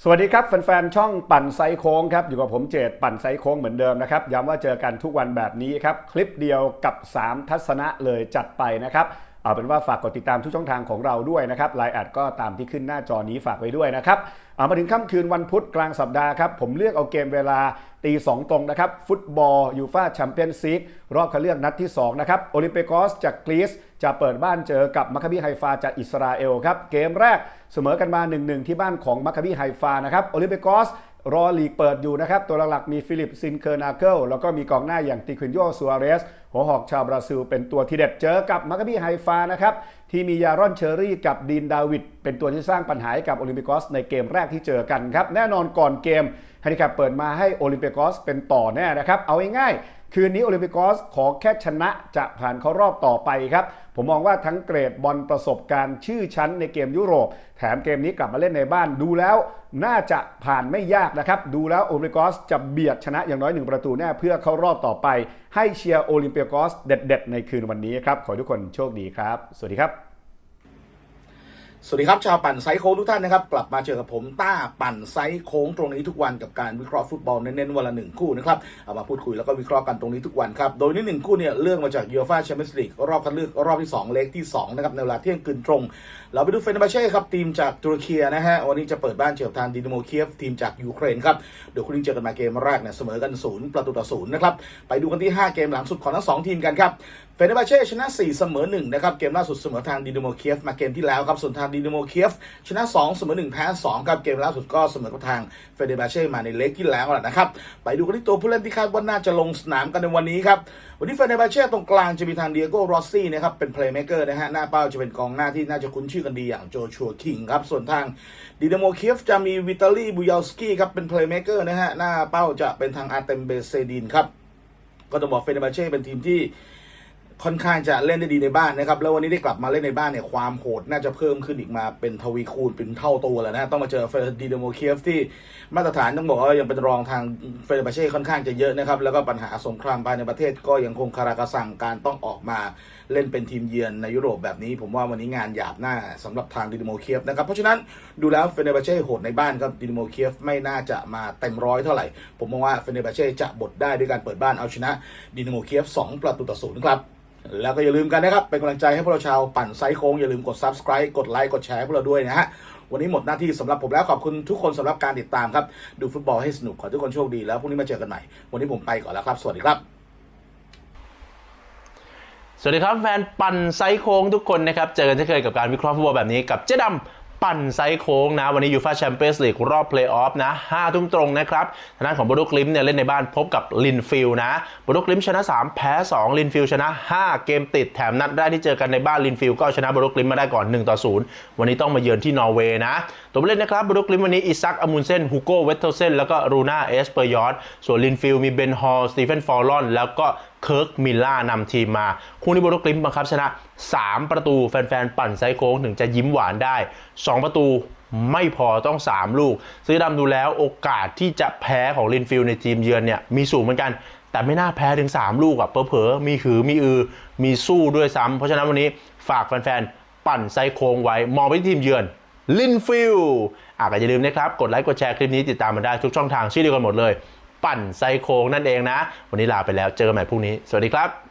สวัสดีครับแฟนๆช่องปั่นไซโค้งครับอยู่กับผมเจตปั่นไซโค้งเหมือนเดิมนะครับย้ำว่าเจอกันทุกวันแบบนี้ครับคลิปเดียวกับ 3 ทัศนะเลยจัดไปนะครับ เอาเป็นว่าฝากกดติดตามทุกช่องทางของเราด้วยนะครับไลน์แอดก็ตามที่ขึ้นหน้าจอนี้ฝากไว้ด้วยนะครับเอามาถึงค่ำคืนวันพุธกลางสัปดาห์ครับ ผมเลือกเอาเกมเวลาตีสองตรงนะครับ ฟุตบอลยูฟาแชมเปี้ยนซีกรอบคัดเลือกนัดที่ 2 นะครับโอลิมเปกอสจากกรีซจะเปิดบ้านเจอกับมัคคาบีไฮฟาจากอิสราเอลครับ เกมแรกเสมอกันมา 1-1 ที่บ้านของมัคคาบีไฮฟานะครับโอลิมเปกอส รอลีกเปิดอยู่นะครับ ตัวหลักๆมีฟิลิปซินเคอร์นาเกิลแล้วก็มีกองหน้าอย่างติควินโยซัวเรส หัวหอกชาวบราซิล เป็นตัวที่เด็ดเจอกับมาคาบีไฮฟานะครับที่มียารอนเชอรี่กับดีนดาวิดเป็นตัวที่สร้างปัญหาให้กับโอลิมปิกอสในเกมแรกที่เจอกันครับแน่นอนก่อนเกมฮันดิแคปเปิดมาให้โอลิมปิกอสเป็นต่อแน่นะครับเอาง่ายๆ คืนนี้โอลิมปิกอสขอแค่ชนะจะผ่านเข้ารอบต่อไปครับ ผมมองว่าทั้งเกรดบอลประสบการณ์ชื่อชั้นในเกมยุโรป แถมเกมนี้กลับมาเล่นในบ้านดูแล้วน่าจะผ่านไม่ยากนะครับ ดูแล้วโอลิมปิกอสจะเบียดชนะอย่างน้อยหนึ่งประตูแน่เพื่อเข้ารอบต่อไป ให้เชียร์โอลิมปิกอสเด็ด ๆ ในคืนวันนี้ครับ ขอทุกคนโชคดีครับ สวัสดีครับ สวัสดีครับ ชาวปั่นไซส์โค้งทุกท่านนะครับ กลับมาเจอกับผมต้าปั่นไซส์โค้งตรงนี้ทุกวันกับการวิเคราะห์ฟุตบอลเน้นๆวันละหนึ่งคู่นะครับเอามาพูดคุยแล้วก็วิเคราะห์กันตรงนี้ทุกวันครับ โดยนี้หนึ่งคู่เนี่ยเรื่องมาจากยูฟ่าแชมเปี้ยนส์ลีกรอบคัดเลือกรอบที่ 2 เล็กที่ 2 นะครับ ในเวลาเที่ยงคืนตรง เราไปดูเฟนบาเช่ครับ ทีมจากตุรกีนะฮะวันนี้จะเปิดบ้านเจอกับทางดินาโมเคียฟทีมจากยูเครนครับเดี๋ยวคู่นี้เจอกันมาเกมแรกเนี่ยเสมอกันศูนย์ประตูต่อศูนย์นะครับไปดูกันที่ 5 เกมหลังสุดของทั้งสองทีมกันครับเฟนบาเช่ชนะ4เสมอ1นะครับเกมล่าสุดเสมอทางดินาโมเคียฟมาเกมที่แล้วครับส่วนทางดินาโมเคียฟชนะ 2 เสมอ 1 แพ้2ครับเกมล่าสุดก็เสมอกับทางเฟเนบาเช่มาในเล็กที่แล้วแหละนะครับ ไปดูกันที่ตัวผู้เล่นที่คาดว่าน่าจะลงสนามกันในวันนี้ครับ วันนี้เฟเนบาเช่ตรงกลางจะมีทางเดียโก้รอสซี่นะครับเป็นเพลย์เมเกอร์นะฮะหน้าเป้าจะเป็นกองหน้าที่น่าจะคุ้นชื่อกันดีอย่างโจชัวคิงครับส่วนทางดินาโมเคียฟจะมีวิตาลีบูยาลสกี้ครับเป็นเพลย์เมเกอร์นะฮะหน้าเป้าจะเป็นทางอาร์เตมเบเซดินครับก็ต้องบอกเฟเนบาเช่เป็นทีมที่ ค่อนข้างจะเล่นได้ดีในบ้านนะครับ แล้ววันนี้ได้กลับมาเล่นในบ้านเนี่ยความโหดน่าจะเพิ่มขึ้นอีกมาเป็นทวีคูณเป็นเท่าตัวแล้วนะต้องมาเจอเฟรดีเดโมเคียฟที่มาตรฐานต้องบอกว่ายังเป็นรองทางเฟรเบาเช่ค่อนข้างจะเยอะนะครับ แล้วก็ปัญหาสงครามภายในประเทศก็ยังคงคารากระสังการต้องออกมาเล่นเป็นทีมเยือนในยุโรปแบบนี้ ผมว่าวันนี้งานหยาบหน้าสำหรับทางดินโมเคียฟนะครับเพราะฉะนั้นดูแล้วเฟเนบาเช่โหดในบ้านครับดินโมเคียฟไม่น่าจะมาเต็มร้อยเท่าไหร่ผมมองว่าเฟเนบาเช่จะบดได้ด้วยการเปิดบ้านเอาชนะดิโมเคียฟ2ประตูต่อศูนย์ครับ แล้วก็อย่าลืมกันนะครับ เป็นกำลังใจให้พวกเราชาวปั่นไซค์โค้งอย่าลืมกด subscribe กดไลค์กดแชร์ให้พวกเราด้วยนะฮะวันนี้หมดหน้าที่สำหรับผมแล้วขอบคุณทุกคนสำหรับการติดตามครับ ดูฟุตบอลให้สนุกขอทุกคนโชคดีแล้วพรุ่งนี้มาเจอกันใหม่วันนี้ผมไปก่อนแล้วครับ สวัสดีครับ สวัสดีครับแฟนปั่นไซค์โค้งทุกคนนะครับเจอกันเช่นเคยกับการวิเคราะห์ฟุตบอลแบบนี้กับเจ๊ดำ ปั่นไซส์โค้งนะ วันนี้ยูฟาแชมเปี้ยนส์ลีกรอบเพลย์ออฟนะ5ทุ่มตรงนะครับทางด้านของบรุกลิมเนี่ยเล่นในบ้านพบกับลินฟิลนะบรุกลิมชนะ 3 แพ้ 2 ลินฟิลชนะ 5 เกมติดแถมนัดแรกที่เจอกันในบ้านลินฟิลก็ชนะบรุกลิมมาได้ก่อน1ต่อ0วันนี้ต้องมาเยือนที่นอร์เวย์นะ ตัวผู้เล่นนะครับบรุกลิมวันนี้อิซักอามุนเซนฮูโก้เวตเทลเซนแล้วก็รูน่าเอสเปอร์ยอร์ส่วนลินฟิลมีเบนฮอลสตีเฟนฟอร์ลอนแล้วก็ เคิร์กมิลล่านำทีมมา คู่นี้โบรุกลิมบังคับชนะ 3 ประตูแฟนๆ ปั่นไซโค้งถึงจะยิ้มหวานได้ 2 ประตูไม่พอต้อง 3 ลูก ซื้อดำดูแล้วโอกาสที่จะแพ้ของลินฟิลในทีมเยือนเนี่ยมีสูงเหมือนกัน แต่ไม่น่าแพ้ถึง 3 ลูกอะเผลอๆมีหือมีอือ มีสู้ด้วยซ้ำเพราะฉะนั้นวันนี้ฝากแฟนๆ ปั่นไซโค้งไว้มองไปที่ทีมเยือนลินฟิลอะก็อย่าลืมนะครับ กดไลค์ กดแชร์คลิปนี้ติดตามมาได้ทุกช่องทางชื่อเดียวกันหมดเลย ปั่นไซโครงนั่นเองนะ วันนี้ลาไปแล้วเจอกันใหม่พรุ่งนี้ สวัสดีครับ